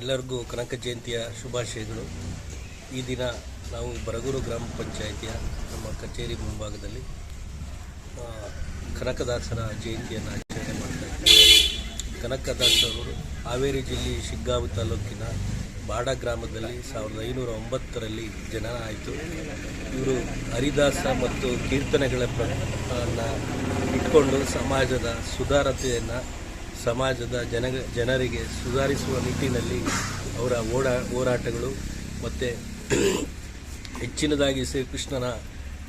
ಎಲ್ಲರಿಗೂ ಕನಕ ಜಯಂತಿಯ ಶುಭಾಶಯಗಳು. ಈ ದಿನ ನಾವು ಬರಗೂರು ಗ್ರಾಮ ಪಂಚಾಯಿತಿಯ ನಮ್ಮ ಕಚೇರಿ ಮುಂಭಾಗದಲ್ಲಿ ಕನಕದಾಸರ ಜಯಂತಿಯನ್ನು ಆಚರಣೆ ಮಾಡ್ತಾ ಇದ್ದೀವಿ. ಕನಕದಾಸರವರು ಹಾವೇರಿ ಜಿಲ್ಲೆ ಶಿಗ್ಗಾವು ತಾಲೂಕಿನ ಬಾಡ ಗ್ರಾಮದಲ್ಲಿ ಸಾವಿರದ ಐನೂರ ಒಂಬತ್ತರಲ್ಲಿ ಜನನ ಆಯಿತು ಇವರು ಹರಿದಾಸ ಮತ್ತು ಕೀರ್ತನೆಗಳ ಇಟ್ಕೊಂಡು ಸಮಾಜದ ಸುಧಾರತೆಯನ್ನು ಸಮಾಜದ ಜನ ಜನರಿಗೆ ಸುಧಾರಿಸುವ ನಿಟ್ಟಿನಲ್ಲಿ ಅವರ ಓಡಾ ಹೋರಾಟಗಳು ಮತ್ತು ಹೆಚ್ಚಿನದಾಗಿ ಶ್ರೀಕೃಷ್ಣನ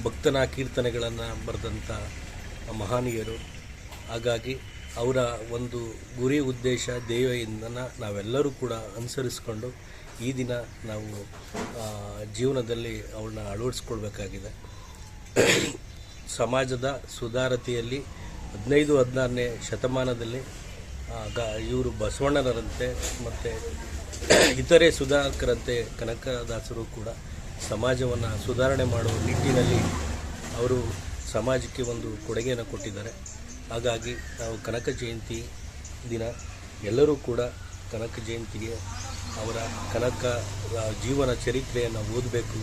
ಭಕ್ತನ ಕೀರ್ತನೆಗಳನ್ನು ಬರೆದಂಥ ಮಹನೀಯರು. ಹಾಗಾಗಿ ಅವರ ಒಂದು ಗುರಿ ಉದ್ದೇಶ ದೇವೆಯಿಂದ ನಾವೆಲ್ಲರೂ ಕೂಡ ಅನುಸರಿಸಿಕೊಂಡು ಈ ದಿನ ನಾವು ಜೀವನದಲ್ಲಿ ಅವಳನ್ನ ಅಳವಡಿಸ್ಕೊಳ್ಬೇಕಾಗಿದೆ. ಸಮಾಜದ ಸುಧಾರತೆಯಲ್ಲಿ ಹದಿನೈದು, ಹದಿನಾರನೇ ಶತಮಾನದಲ್ಲಿ ಇವರು ಬಸವಣ್ಣನರಂತೆ ಮತ್ತು ಇತರೆ ಸುಧಾಕರಂತೆ ಕನಕದಾಸರು ಕೂಡ ಸಮಾಜವನ್ನು ಸುಧಾರಣೆ ಮಾಡುವ ನಿಟ್ಟಿನಲ್ಲಿ ಅವರು ಸಮಾಜಕ್ಕೆ ಒಂದು ಕೊಡುಗೆಯನ್ನು ಕೊಟ್ಟಿದ್ದಾರೆ. ಹಾಗಾಗಿ ನಾವು ಕನಕ ಜಯಂತಿ ದಿನ ಎಲ್ಲರೂ ಕೂಡ ಕನಕ ಜಯಂತಿಗೆ ಅವರ ಕನಕ ಜೀವನ ಚರಿತ್ರೆಯನ್ನು ಓದಬೇಕು,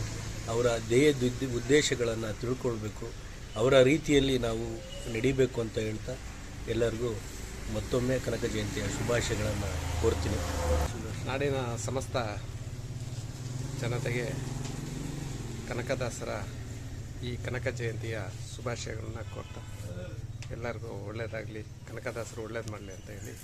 ಅವರ ಧ್ಯೇಯ ಉದ್ದೇಶಗಳನ್ನು ತಿಳ್ಕೊಳ್ಬೇಕು, ಅವರ ರೀತಿಯಲ್ಲಿ ನಾವು ನಡಿಬೇಕು ಅಂತ ಹೇಳ್ತಾ ಎಲ್ಲರಿಗೂ ಮತ್ತೊಮ್ಮೆ ಕನಕ ಜಯಂತಿಯ ಶುಭಾಶಯಗಳನ್ನು ಕೋರ್ತೀನಿ. ನಾಡಿನ ಸಮಸ್ತ ಜನತೆಗೆ ಕನಕದಾಸರ ಈ ಕನಕ ಜಯಂತಿಯ ಶುಭಾಶಯಗಳನ್ನು ಕೋರ್ತಾ. ಎಲ್ಲರಿಗೂ ಒಳ್ಳೆಯದಾಗಲಿ ಕನಕದಾಸರು ಒಳ್ಳೇದು ಮಾಡಲಿ ಅಂತ ಹೇಳಿ.